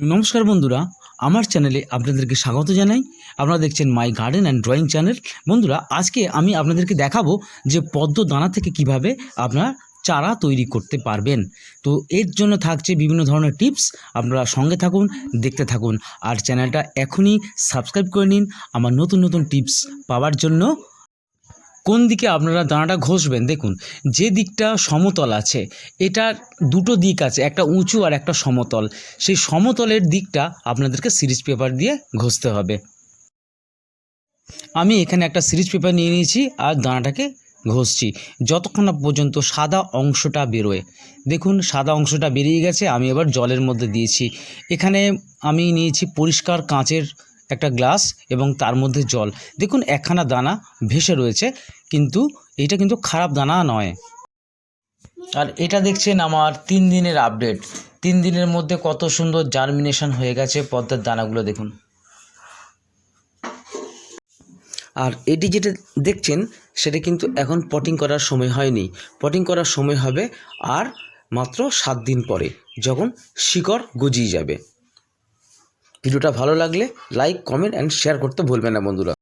নমস্কার বন্ধুরা, আমার চ্যানেলে আপনাদেরকে স্বাগত জানাই। আপনারা দেখছেন my garden and drawing channel. বন্ধুরা, আজকে আমি আপনাদেরকে দেখাবো যে পদ্ম দানা থেকে কীভাবে আপনারা চারা তৈরি করতে পারবেন। তো এর জন্য থাকছে বিভিন্ন ধরনের টিপস। আপনারা সঙ্গে থাকুন, দেখতে থাকুন। আর চ্যানেলটা এখনই সাবস্ক্রাইব করে নিন। আমার নতুন নতুন টিপস পাওয়ার জন্য কোন দিকে আপনারা দানাটা ঘষবেন? দেখুন, যে দিকটা সমতল আছে এটার দুটো দিক আছে, একটা উঁচু আর একটা সমতল। সেই সমতলের দিকটা আপনাদেরকে সিরিজ পেপার দিয়ে ঘষতে হবে। আমি এখানে একটা সিরিজ পেপার নিয়ে নিয়েছি আর দানাটাকে ঘষছি। যতক্ষণ না পর্যন্ত সাদা অংশটা বেরোয়। দেখুন, সাদা অংশটা বেরিয়ে গেছে, আমি এবার জলের মধ্যে দিয়েছি। এখানে আমি নিয়েছি পরিষ্কার কাঁচের একটা গ্লাস এবং তার মধ্যে জল। দেখুন, একখানা দানা ভেসে রয়েছে, কিন্তু এটা কিন্তু খারাপ দানা নয়। আর এটা দেখছেন আমার তিন দিনের আপডেট। তিন দিনের মধ্যে কত সুন্দর জার্মিনেশন হয়ে গেছে পদ্মার দানাগুলো, দেখুন। আর এটি যেটা দেখছেন, সেটা কিন্তু এখন পটিং করার সময় হয়নি। পটিং করার সময় হবে আর মাত্র সাত দিন পরে, যখন শিকড় গজিয়ে যাবে। ভিডিওটা ভালো লাগলে লাইক কমেন্ট অ্যান্ড শেয়ার করতে ভুলবেন না বন্ধুরা।